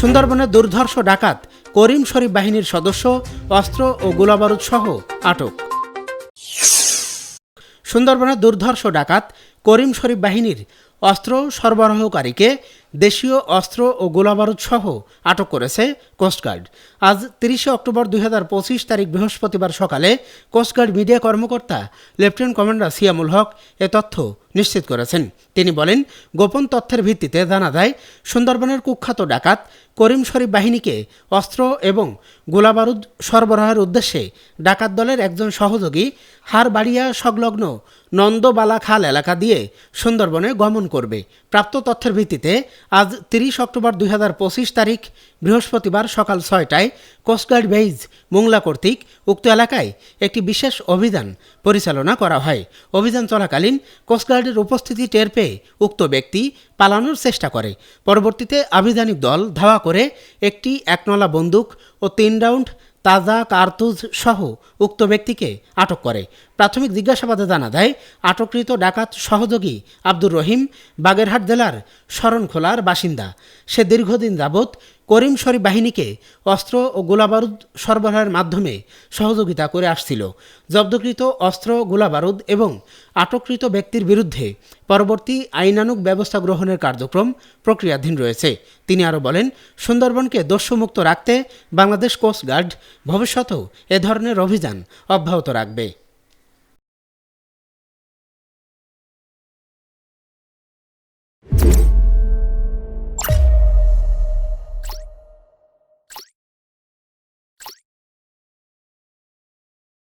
সুন্দরবনে দুর্ধর্ষ ডাকাত করিম শরীফ বাহিনীর সদস্য, অস্ত্র ও গোলাবারুদ সহ আটক। সুন্দরবনে দুর্ধর্ষ ডাকাত করিম শরীফ বাহিনীর অস্ত্র সরবরাহকারীকে দেশীয় অস্ত্র ও গোলাবারুদ সহ আটক করেছে কোস্টগার্ড আজ তিরিশে অক্টোবর দুই হাজার পঁচিশ তারিখ বৃহস্পতিবার সকালে কোস্টগার্ড মিডিয়া কর্মকর্তা লেফটেন্যান্ট কমান্ডার সিয়ামুল হক এ তথ্য নিশ্চিত করেছেন। তিনি বলেন, গোপন তথ্যের ভিত্তিতে জানা যায়, সুন্দরবনের কুখ্যাত ডাকাত করিম শরীফ বাহিনীকে অস্ত্র এবং গোলাবারুদ সরবরাহের উদ্দেশ্যে ডাকাত দলের একজন সহযোগী হারবাড়িয়া সংলগ্ন নন্দবালা খাল এলাকা দিয়ে সুন্দরবনে গমন করবে। প্রাপ্ত তথ্যের ভিত্তিতে আজ তিরিশ অক্টোবর দুই হাজার পঁচিশ তারিখ, বৃহস্পতিবার সকাল ছয়টায় কোস্টগার্ড বেইজ, মোংলা কর্তৃক উক্ত এলাকায় একটি বিশেষ অভিযান পরিচালনা করা হয়। অভিযান চলাকালীন কোস্টগার্ডের উপস্থিতি টের পেয়ে উক্ত ব্যক্তি পালানোর চেষ্টা করে। পরবর্তীতে আভিযানিক দল ধাওয়া করে একটি একনলা বন্দুক ও তিন রাউন্ড তাজা কার্তুজ সহ উক্ত ব্যক্তিকে আটক করে। প্রাথমিক জিজ্ঞাসাবাদে জানা যায়, আটককৃত ডাকাত সহযোগী আব্দুর রহিম, বাগেরহাট জেলার শরণখোলার বাসিন্দা। সে দীর্ঘদিন যাবৎ করিম শরীফ বাহিনীকে অস্ত্র ও গোলাবারুদ সরবরাহের মাধ্যমে সহযোগিতা করে আসছিল। জব্দকৃত অস্ত্র, গোলাবারুদ এবং আটককৃত ব্যক্তির বিরুদ্ধে পরবর্তী আইনানুগ ব্যবস্থা গ্রহণের কার্যক্রম প্রক্রিয়াধীন রয়েছে। তিনি আরও বলেন, সুন্দরবনকে দস্যুমুক্ত রাখতে বাংলাদেশ কোস্টগার্ড ভবিষ্যতেও এ ধরনের অভিযান অব্যাহত রাখবে।